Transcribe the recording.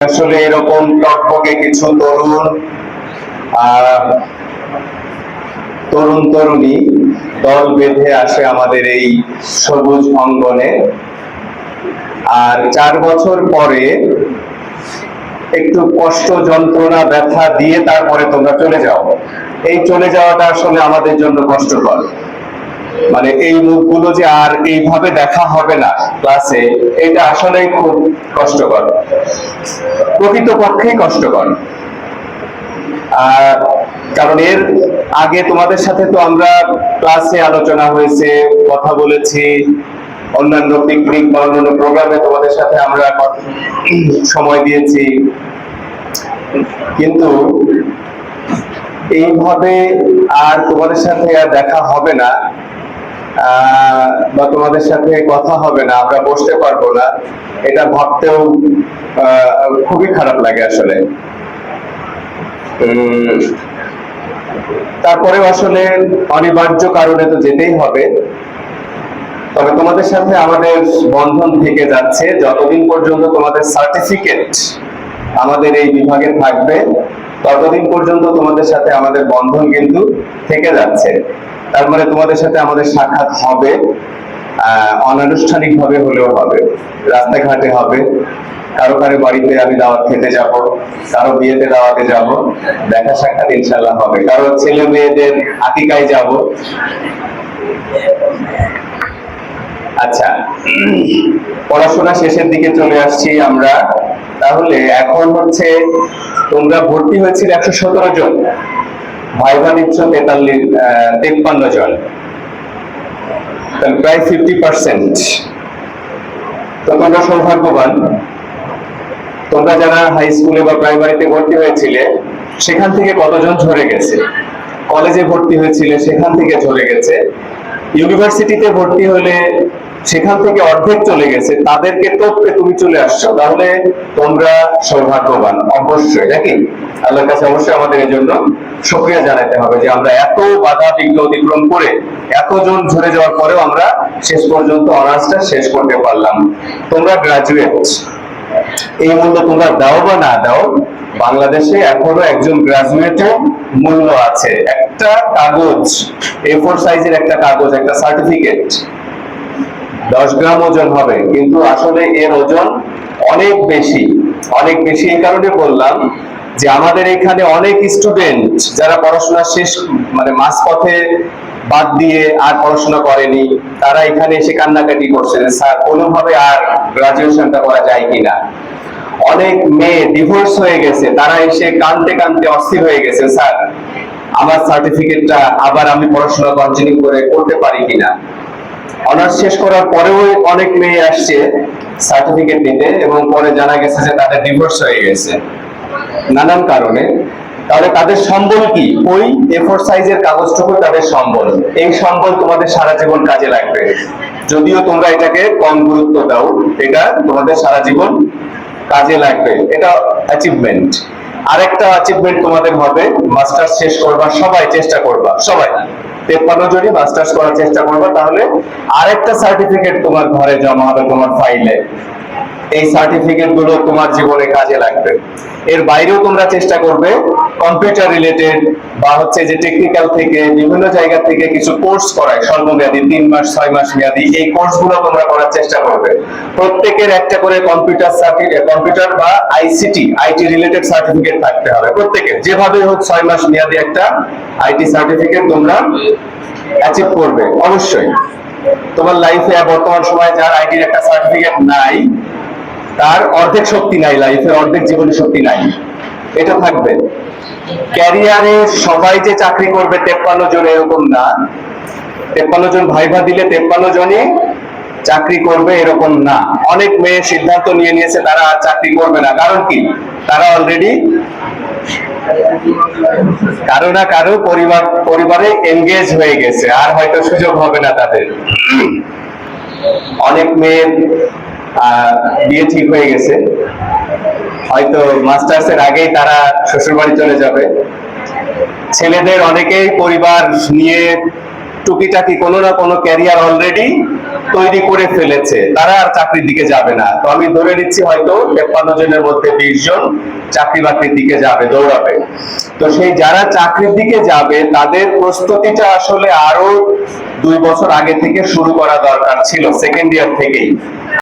আসলে এরকম টকবকে কিছু তরুণ আহ, তরুণ তরুণী দল বেঁধে আসে আমাদের এই সবুজ অঙ্গনে। আর চার বছর পরে একটু কষ্ট যন্ত্রণা ব্যথা দিয়ে তারপরে তোমরা চলে যাও। এই চলে যাওয়াটা আসলে আমাদের জন্য কষ্টকর। মানে এই মুখগুলো যে আর এইভাবে দেখা হবে না ক্লাসে এটা আসলেই খুব কষ্টকর। প্রকৃতপক্ষেই কষ্টকর। কারণ এর আগে তোমাদের সাথে তো আমরা ক্লাসে আলোচনা হয়েছে, কথা বলেছি, অন্যান্য পিকনিক বা অন্যান্য প্রোগ্রামে তোমাদের সাথে আমরা সময় দিয়েছি। কিন্তু এইভাবে আর তোমাদের সাথে আর দেখা হবে না। বা তোমাদের সাথে কথা হবে না আমরা বসতে পারব না এটা ভাবতেও খুবই খারাপ লাগে আসলে। উম, তারপরেও আসলে অনিবার্য কারণে তো যেতেই হবে। তবে তোমাদের সাথে আমাদের বন্ধন থেকে যাচ্ছে যতদিন পর্যন্ত তোমাদের সার্টিফিকেট আমাদের এই বিভাগে থাকবে ততদিন পর্যন্ত তোমাদের সাথে আমাদের বন্ধন কিন্তু থেকে যাচ্ছে। তার মানে তোমাদের সাথে আমাদের সাক্ষাৎ হবে অনানুষ্ঠানিক ভাবে হলেও হবে, রাস্তাঘাটে হবে, কারও কারও বাড়িতে আমি দাওয়াত খেতে যাব, কারও বিয়েতে দাওয়াতে যাব, দেখা সাক্ষাৎ ইনশাল্লাহ হবে। কারও ছেলে মেয়েদের আকিকায় যাব। আচ্ছা পড়াশোনা শেষের দিকে চলে আসছি আমরা। তাহলে এখন হচ্ছে তোমরা ভর্তি হয়েছিল একশো সতেরো জন। নিচ্ছ তেতাল্লিশ তেপ্পান্ন জন। প্রায় ফিফটি পার্সেন্ট তোমরা সৌভাগ্যবান, তোমরা যারা হাই স্কুলে বা প্রাইমারিতে ভর্তি হয়েছিলে, সেখান থেকে কতজন ঝরে গেছে? কলেজে ভর্তি হয়েছিলে, সেখান থেকে ঝরে গেছে। ইউনিভার্সিটিতে ভর্তি হলে সেখান থেকে অর্ধেক চলে গেছে, তাদেরকে টপকে তুমি চলে আসছো। তাহলে তোমরা সৌভাগ্যবান, অবশ্যই, নাকি? আল্লাহর কাছে অবশ্যই আমাদের এই জন্য সক্রিয়া জানাতে হবে যে আমরা এত বাধা বিঘ্ন অতিক্রম করে এতজন ঝরে যাওয়ার পরেও আমরা শেষ পর্যন্ত অনার্সটা শেষ করতে পারলাম। তোমরা গ্রাজুয়েট এই মূল্য তোমরা দাও বা না দাও, বাংলাদেশে এখনও একজন গ্রাজুয়েটের মূল্য আছে। একটা কাগজ এ ফোর সাইজের একটা কাগজ, একটা সার্টিফিকেট দশ গ্রাম ওজন হবে। কিন্তু আসলে এর ওজন অনেক বেশি। অনেক বেশি এই কারণে বললাম যে আমাদের এখানে অনেক স্টুডেন্ট যারা পড়াশোনা শেষ মানে মাঝপথে বাদ দিয়ে আর পড়াশোনা করেনি, তারা এখানে এসে কান্নাকাটি করছে স্যার, কোনোভাবে আর গ্রাজুয়েশনটা করা যায় কিনা? অনেক মেয়ে ডিভোর্স হয়ে গেছে। তারা এসে কানতে কানতে অস্থির হয়ে গেছে, স্যার, আমার সার্টিফিকেটটা আবার আমি পড়াশোনা কন্টিনিউ করে করতে পারি কিনা? অনার্স শেষ করার পরেও অনেক মেয়ে আসছে সার্টিফিকেট নিতে এবং পরে জানা গেছে যে তাদের ডিভোর্স হয়ে গেছে। নানান কারণে। তাহলে তাদের সম্বল কি? ওই এফোর সাইজের কাগজটুকু তাদের সম্বল। এই সম্বল তোমাদের সারা জীবন কাজে লাগবে। যদিও তোমরা এটাকে কম গুরুত্ব দাও, এটা তোমাদের সারা জীবন কাজে লাগবে। এটা অ্যাচিভমেন্ট আরেকটা অ্যাচিভমেন্ট তোমাদের হবে মাস্টার্স শেষ করবা সবাই চেষ্টা করবা, সবাই। তেপ্পান্ন জনই মাস্টার্স করার চেষ্টা করবা। তাহলে আরেকটা সার্টিফিকেট তোমার ঘরে জমা হবে তোমার ফাইলে এই সার্টিফিকেটগুলো তোমার জীবনে কাজে লাগবে। এর বাইরেও তোমরা চেষ্টা করবে কম্পিউটার রিলেটেড বা হচ্ছে যে টেকনিক্যাল থেকে বিভিন্ন জায়গা থেকে কিছু কোর্স করায়, স্বল্পমেয়াদী, তিন মাস, ছয় মাস মেয়াদী, এই কোর্সগুলো তোমরা করার চেষ্টা করবে। প্রত্যেকের একটা করে কম্পিউটার কম্পিউটার বা আইসিটি আইটি রিলেটেড সার্টিফিকেট থাকতে হবে। প্রত্যেকের, যেভাবে হোক ছয় মাস মেয়াদী একটা আইটি সার্টিফিকেট তোমরা অ্যাচিভ করবে। অবশ্যই, তোমার লাইফে বর্তমান সময়ে যার আইটির একটা সার্টিফিকেট নাই তার অর্ধেক শক্তি নাই লাইফের অর্ধেক জীবনী শক্তি নাই। এটা থাকবে। ক্যারিয়ারে সবাই যে চাকরি করবে তেপ্পান্ন জন এরকম না। তেপ্পান্ন জন ভাইভা দিলে তেপ্পান্ন জনই চাকরি করবে এরকম না। অনেক মেয়ে সিদ্ধান্ত নিয়ে নিয়েছে তারা আর চাকরি করবে না। কারণ কি? তারা অলরেডি কারও না কারও পরিবার পরিবারে এনগেজ হয়ে গেছে। আর হয়তো সুযোগ হবে না তাদের। অনেক আহ, বিয়ে ঠিক হয়ে গেছে। হয়তো মাস্টার্স এর আগেই তারা শ্বশুর বাড়ি চলে যাবে। ছেলেদের অনেকেই পরিবার নিয়ে টুকিটাকি কোনো না কোনো ক্যারিয়ার অলরেডি তৈরি করে ফেলেছে। তারা আর চাকরির দিকে যাবে না। তো আমি ধরে নিচ্ছি হয়তো তেপ্পান্ন জনের মধ্যে বিশ জন চাকরি বাকরির দিকে যাবে, দৌড়াবে। তো সেই যারা চাকরির দিকে যাবে, তাদের প্রস্তুতিটা আসলে আরও দুই বছর আগে থেকে শুরু করা দরকার ছিল সেকেন্ড ইয়ার থেকেই।